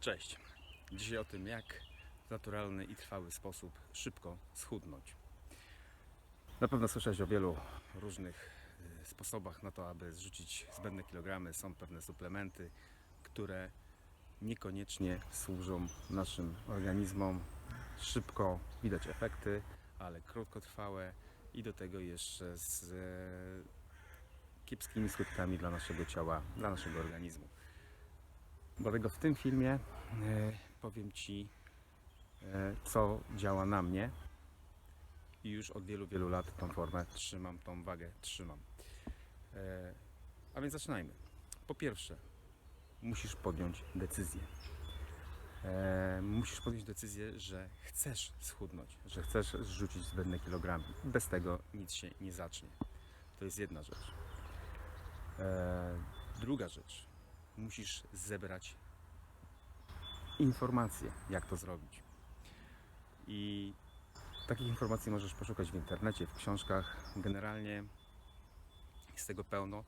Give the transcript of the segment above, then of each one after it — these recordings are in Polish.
Cześć. Dzisiaj o tym, jak w naturalny i trwały sposób szybko schudnąć. Na pewno słyszałeś o wielu różnych y, sposobach na to, aby zrzucić zbędne kilogramy. Są pewne suplementy, które niekoniecznie służą naszym organizmom. Szybko widać efekty, ale krótkotrwałe i do tego jeszcze z e, kiepskimi skutkami dla naszego ciała, dla naszego organizmu. Dlatego w tym filmie e, powiem Ci, e, co działa na mnie. I już od wielu, wielu lat tą formę trzymam, tą wagę trzymam. E, a więc zaczynajmy. Po pierwsze, musisz podjąć decyzję. Musisz podjąć decyzję, że chcesz schudnąć, że chcesz zrzucić zbędne kilogramy. Bez tego nic się nie zacznie. To jest jedna rzecz. Druga rzecz musisz zebrać informacje, jak to zrobić. I takich informacji możesz poszukać w internecie, w książkach. Generalnie jest tego pełno.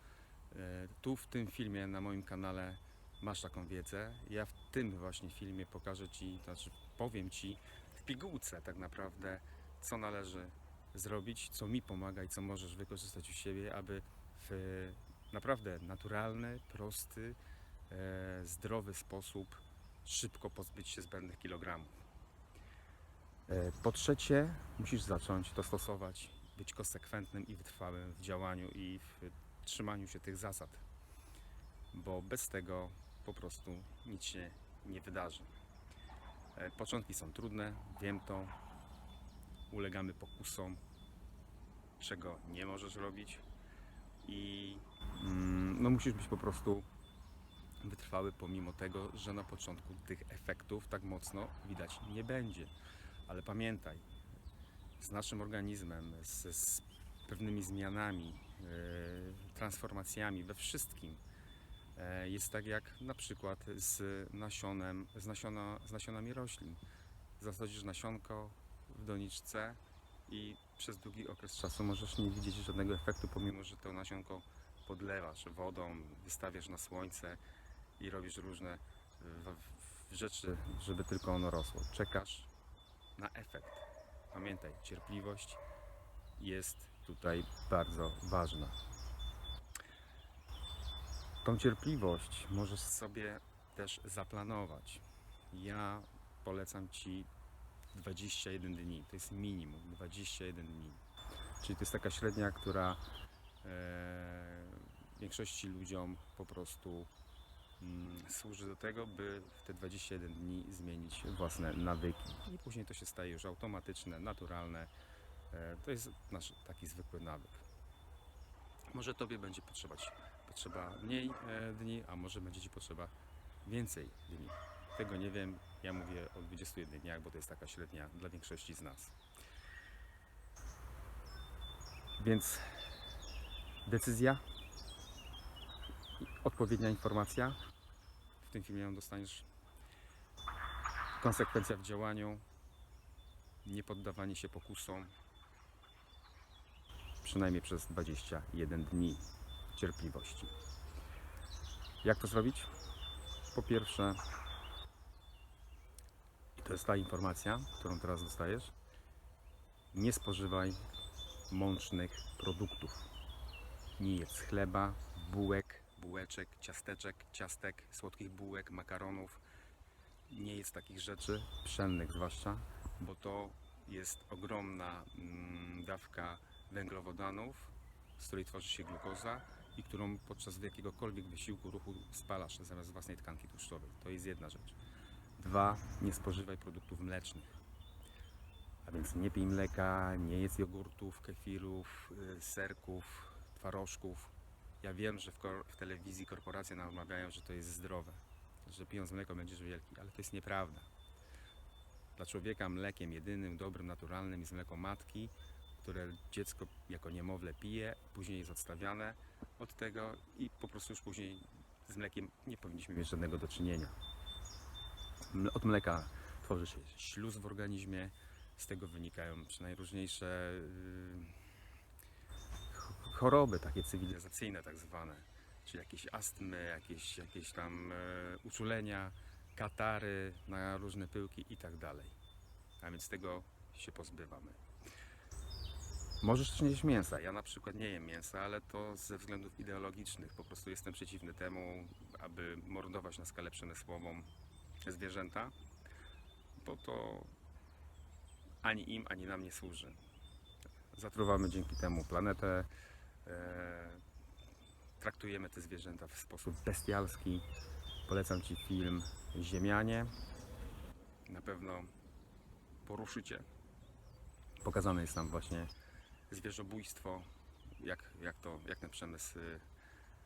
E, Tu w tym filmie na moim kanale masz taką wiedzę. Ja w tym właśnie filmie pokażę Ci, znaczy powiem Ci w pigułce tak naprawdę, co należy zrobić, co mi pomaga i co możesz wykorzystać u siebie, aby w naprawdę naturalny, prosty, zdrowy sposób szybko pozbyć się zbędnych kilogramów. E, Po trzecie, musisz zacząć to stosować, być konsekwentnym i wytrwałym w działaniu i w trzymaniu się tych zasad, bo bez tego po prostu nic się nie wydarzy. E, Początki są trudne, wiem to, ulegamy pokusom, czego nie możesz robić i mm, no musisz być po prostu wytrwały pomimo tego, że na początku tych efektów tak mocno widać nie będzie. Ale pamiętaj, z naszym organizmem, z, z pewnymi zmianami, e, transformacjami we wszystkim e, jest tak jak na przykład z nasionem, z, nasiona, z nasionami roślin. Zasadzisz nasionko w doniczce i przez długi okres czasu możesz nie widzieć żadnego efektu, pomimo że to nasionko podlewasz wodą, wystawiasz na słońce i robisz różne w rzeczy, żeby tylko ono rosło. Czekasz na efekt. Pamiętaj, cierpliwość jest tutaj bardzo ważna. Tą cierpliwość możesz sobie też zaplanować. Ja polecam Ci 21 dni. To jest minimum 21 dni. Czyli to jest taka średnia, która e, większości ludziom po prostu służy do tego, by w te 21 dni zmienić własne nawyki. I później to się staje już automatyczne, naturalne. E, to jest nasz taki zwykły nawyk. Może Tobie będzie potrzebać, potrzeba mniej e, dni, a może będzie Ci potrzeba więcej dni. Tego nie wiem. Ja mówię o 21 dniach, bo to jest taka średnia dla większości z nas. Więc decyzja, odpowiednia informacja. Tym filmie ją dostaniesz. Konsekwencja w działaniu, nie poddawanie się pokusom, przynajmniej przez 21 dni cierpliwości. Jak to zrobić? Po pierwsze, i to jest ta informacja, którą teraz dostajesz, nie spożywaj mącznych produktów. Nie jedz chleba, bułek, bułeczek, ciasteczek, ciastek, słodkich bułek, makaronów. Nie jedz takich rzeczy, pszennych zwłaszcza, bo to jest ogromna mm, dawka węglowodanów, z której tworzy się glukoza i którą podczas jakiegokolwiek wysiłku ruchu spalasz zamiast własnej tkanki tłuszczowej. To jest jedna rzecz. Dwa, nie spożywaj produktów mlecznych. A więc nie pij mleka, nie jedz jogurtów, kefirów, y, serków, twarożków. Ja wiem, że w, w telewizji korporacje nam namawiają, że to jest zdrowe, że pijąc mleko będziesz wielki, ale to jest nieprawda. Dla człowieka mlekiem jedynym, dobrym, naturalnym jest mleko matki, które dziecko jako niemowlę pije, później jest odstawiane od tego i po prostu już później z mlekiem nie powinniśmy mieć żadnego do czynienia. Od mleka tworzy się śluz w organizmie, z tego wynikają najróżniejsze yy, choroby takie cywilizacyjne tak zwane, czyli jakieś astmy, jakieś, jakieś tam e, uczulenia, katary, na różne pyłki i tak dalej. A więc tego się pozbywamy. Możesz też nie mięsa. Ja na przykład nie jem mięsa, ale to ze względów ideologicznych. Po prostu jestem przeciwny temu, aby mordować na skalę przemysłową zwierzęta, bo to ani im, ani nam nie służy. Zatruwamy dzięki temu planetę, traktujemy te zwierzęta w sposób bestialski. Polecam Ci film Ziemianie. Na pewno poruszycie. Pokazane jest tam właśnie zwierzobójstwo, jak, jak, to, jak ten przemysł y,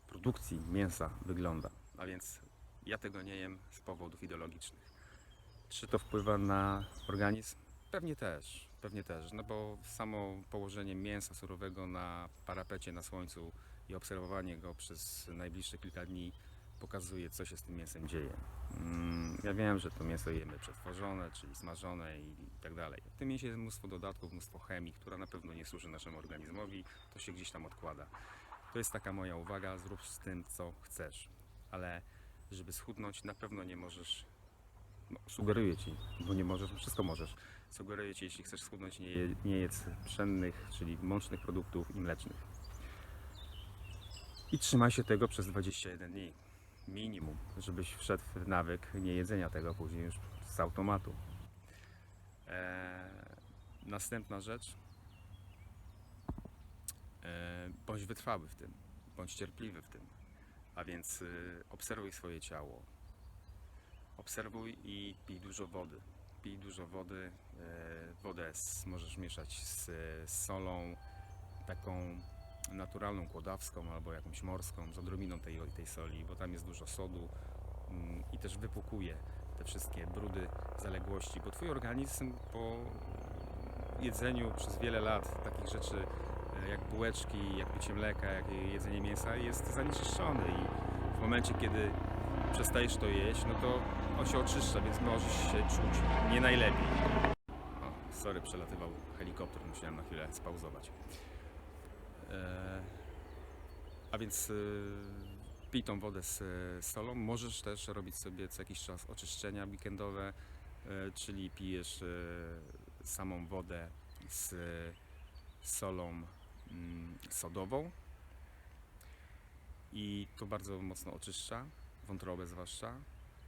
produkcji mięsa wygląda. A więc ja tego nie jem z powodów ideologicznych. Czy to wpływa na organizm? Pewnie też, pewnie też, no bo samo położenie mięsa surowego na parapecie na słońcu i obserwowanie go przez najbliższe kilka dni pokazuje, co się z tym mięsem dzieje. Mm, Ja wiem, że to mięso jemy przetworzone, czyli smażone i tak dalej. W tym mięsie jest mnóstwo dodatków, mnóstwo chemii, która na pewno nie służy naszemu organizmowi, to się gdzieś tam odkłada. To jest taka moja uwaga, zrób z tym, co chcesz. Ale żeby schudnąć, na pewno nie możesz no, sugeruję ci, bo nie możesz, wszystko możesz. Sugeruję ci, jeśli chcesz schudnąć, nie, je- nie jedz pszennych, czyli mącznych produktów i mlecznych. I trzymaj się tego przez 21 dni. Minimum, żebyś wszedł w nawyk nie jedzenia tego później już z automatu. Eee, następna rzecz. Eee, bądź wytrwały w tym, bądź cierpliwy w tym. A więc y, obserwuj swoje ciało, Obserwuj i pij dużo wody. Pij dużo wody. e, Wodę możesz mieszać z, z solą, taką naturalną, kłodawską albo jakąś morską, z odrobiną tej, tej soli, bo tam jest dużo sodu mm, i też wypukuje te wszystkie brudy, zaległości, bo Twój organizm po jedzeniu przez wiele lat takich rzeczy e, jak bułeczki, jak picie mleka, jak jedzenie mięsa jest zanieczyszczony i w momencie, kiedy przestajesz to jeść, no to on się oczyszcza, więc możesz się czuć nie najlepiej. O, sorry, przelatywał helikopter, musiałem na chwilę spauzować. E, a więc e, pij tą wodę z e, solą. Możesz też robić sobie co jakiś czas oczyszczenia weekendowe, e, czyli pijesz e, samą wodę z solą mm, sodową i to bardzo mocno oczyszcza wątrobę zwłaszcza.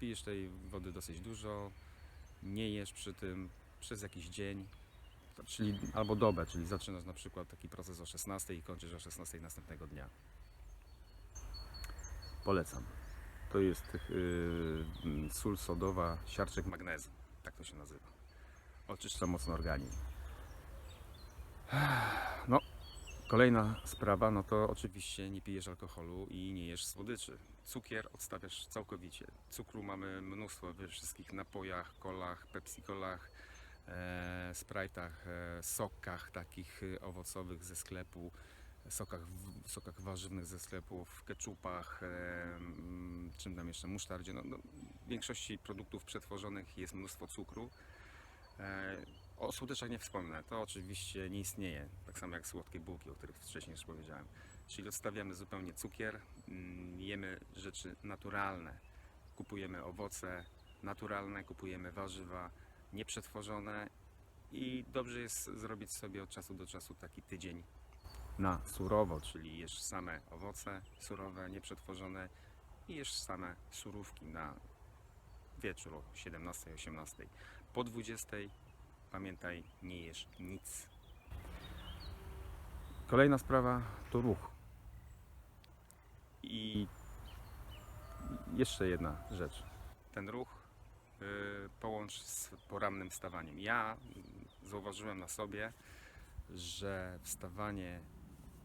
Pijesz tej wody dosyć dużo, nie jesz przy tym przez jakiś dzień, czyli albo dobę, czyli zaczynasz na przykład taki proces o 16 i kończysz o 16 następnego dnia. Polecam. To jest yy, sól sodowa, siarczek magnezu, tak to się nazywa. Oczyszcza mocno organizm. No, Kolejna sprawa, no to oczywiście nie pijesz alkoholu i nie jesz słodyczy. Cukier odstawiasz całkowicie. Cukru mamy mnóstwo we wszystkich napojach, kolach, pepsi-kolach, e, sprite'ach, e, sokach takich e, owocowych ze sklepu, sokach, sokach warzywnych ze sklepów, ketchupach, e, mm, czym tam jeszcze, musztardzie. No, no, w większości produktów przetworzonych jest mnóstwo cukru. E, o słodyczach nie wspomnę, to oczywiście nie istnieje, tak samo jak słodkie bułki, o których wcześniej już powiedziałem. Czyli odstawiamy zupełnie cukier, mm, jemy rzeczy naturalne, kupujemy owoce naturalne, kupujemy warzywa nieprzetworzone i dobrze jest zrobić sobie od czasu do czasu taki tydzień na surowo, czyli jesz same owoce surowe, nieprzetworzone i jesz same surówki na wieczór o 17-18. Po 20 pamiętaj, nie jesz nic. Kolejna sprawa to ruch. I jeszcze jedna rzecz. Ten ruch y, połącz z porannym wstawaniem. Ja zauważyłem na sobie, że wstawanie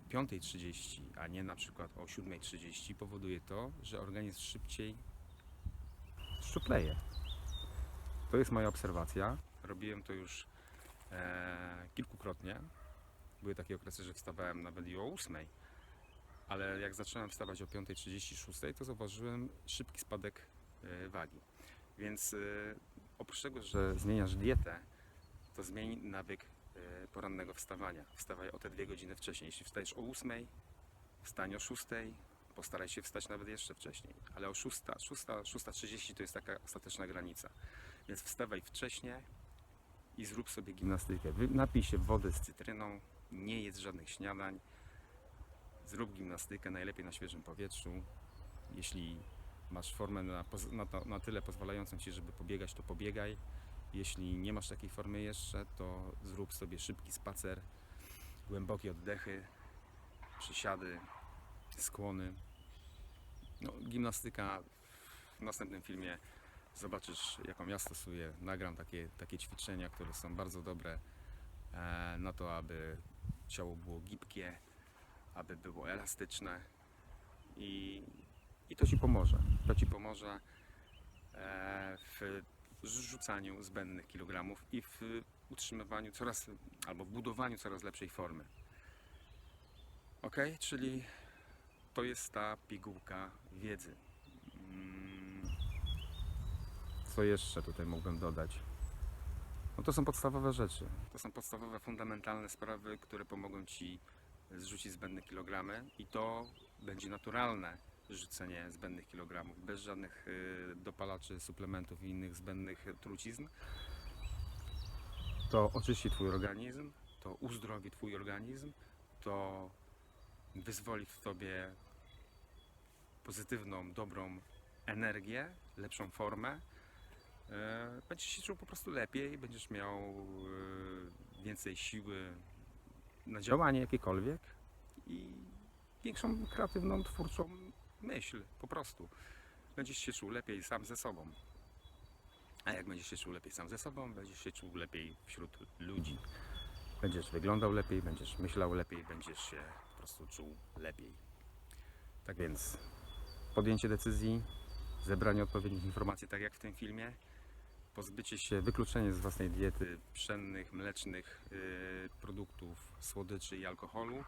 5.30, a nie na przykład o 7.30 powoduje to, że organizm szybciej szczupleje. To jest moja obserwacja. Robiłem to już e, kilkukrotnie. Były takie okresy, że wstawałem nawet i o 8. Ale jak zacząłem wstawać o 5.30, 6, to zauważyłem szybki spadek e, wagi. Więc e, oprócz tego, że zmieniasz dietę, to zmień nawyk e, porannego wstawania. Wstawaj o te dwie godziny wcześniej. Jeśli wstajesz o 8, wstań o 6, Postaraj się wstać nawet jeszcze wcześniej, ale o 6, 6, 6.30 to jest taka ostateczna granica. Więc wstawaj wcześniej i zrób sobie gimnastykę. Napij się wody z cytryną, nie jedz żadnych śniadań, zrób gimnastykę, najlepiej na świeżym powietrzu. Jeśli masz formę na, na, na tyle pozwalającą Ci, żeby pobiegać, to pobiegaj. Jeśli nie masz takiej formy jeszcze, to zrób sobie szybki spacer, głębokie oddechy, przysiady, skłony. No, gimnastyka w następnym filmie zobaczysz, jaką ja stosuję. Nagram takie, takie ćwiczenia, które są bardzo dobre e, na to, aby ciało było gibkie, aby było elastyczne i, i to Ci pomoże. To Ci pomoże e, w zrzucaniu zbędnych kilogramów i w utrzymywaniu coraz, albo w budowaniu coraz lepszej formy. Ok, czyli to jest ta pigułka wiedzy. Co jeszcze tutaj mógłbym dodać? No to są podstawowe rzeczy. To są podstawowe, fundamentalne sprawy, które pomogą Ci zrzucić zbędne kilogramy i to będzie naturalne rzucenie zbędnych kilogramów, bez żadnych y, dopalaczy, suplementów i innych zbędnych trucizn. To oczyści Twój organizm, to uzdrowi Twój organizm, to wyzwoli w Tobie pozytywną, dobrą energię, lepszą formę. E, Będziesz się czuł po prostu lepiej, będziesz miał e, więcej siły na działanie jakiekolwiek i większą kreatywną, twórczą myśl po prostu. Będziesz się czuł lepiej sam ze sobą. A jak będziesz się czuł lepiej sam ze sobą, będziesz się czuł lepiej wśród ludzi. Będziesz wyglądał lepiej, będziesz myślał lepiej, będziesz się po prostu czuł lepiej. Tak więc podjęcie decyzji, zebranie odpowiednich informacji, tak jak w tym filmie, pozbycie się, wykluczenie z własnej diety pszennych, mlecznych yy, produktów, słodyczy i alkoholu,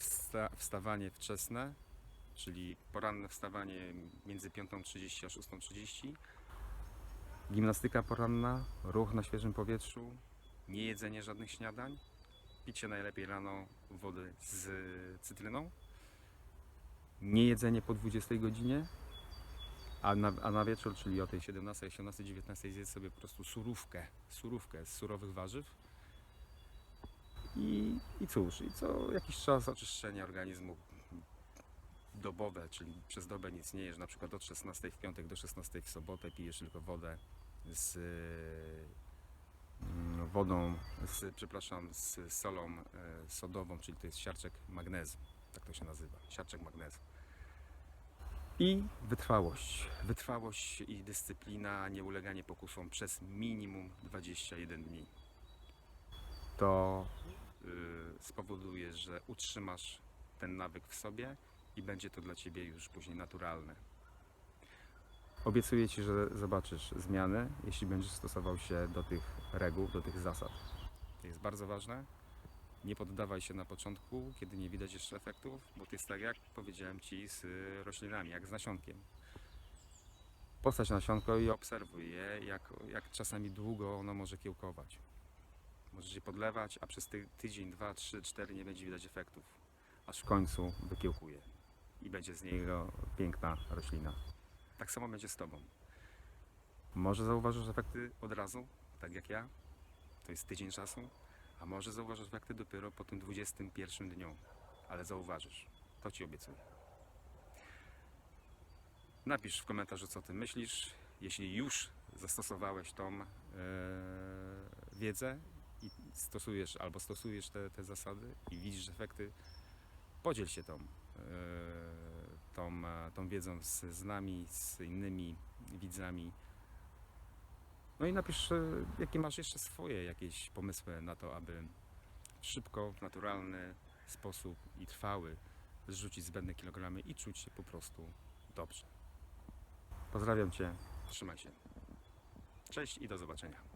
Wsta wstawanie wczesne, czyli poranne wstawanie między 5.30 a 6.30, gimnastyka poranna, ruch na świeżym powietrzu, nie jedzenie żadnych śniadań, picie najlepiej rano wody z cytryną, nie jedzenie po 20 godzinie, a na, a na wieczór, czyli o tej 17, 18, 19 zjedz sobie po prostu surówkę, surówkę z surowych warzyw. I, I cóż, i co jakiś czas oczyszczenie organizmu dobowe, czyli przez dobę nic nie jesz, na przykład od 16 w piątek do 16 w sobotę pijesz tylko wodę z mm, wodą, z, przepraszam, z solą e, sodową, czyli to jest siarczek magnezu, tak to się nazywa, siarczek magnezu. I wytrwałość. Wytrwałość i dyscyplina, nieuleganie pokusom przez minimum 21 dni. To y, spowoduje, że utrzymasz ten nawyk w sobie i będzie to dla Ciebie już później naturalne. Obiecuję Ci, że zobaczysz zmiany, jeśli będziesz stosował się do tych reguł, do tych zasad. To jest bardzo ważne. Nie poddawaj się na początku, kiedy nie widać jeszcze efektów, bo to jest tak jak powiedziałem Ci z y, roślinami, jak z nasionkiem. Postać nasionko i obserwuj je, jak, jak czasami długo ono może kiełkować. Możesz je podlewać, a przez ty, tydzień, dwa, trzy, cztery nie będzie widać efektów. Aż w końcu wykiełkuje i będzie z niego piękna roślina. Tak samo będzie z Tobą. Może zauważysz efekty od razu, tak jak ja, to jest tydzień czasu, a może zauważysz efekty dopiero po tym 21 dniu, ale zauważysz. To Ci obiecuję. Napisz w komentarzu, co Ty myślisz. Jeśli już zastosowałeś tą e, wiedzę i stosujesz albo stosujesz te, te zasady i widzisz efekty, podziel się tą, e, tą, e, tą wiedzą z, z nami, z innymi widzami. No i napisz, e, jakie masz jeszcze swoje jakieś pomysły na to, aby szybko, w naturalny sposób i trwały zrzucić zbędne kilogramy i czuć się po prostu dobrze. Pozdrawiam Cię, trzymaj się. Cześć i do zobaczenia.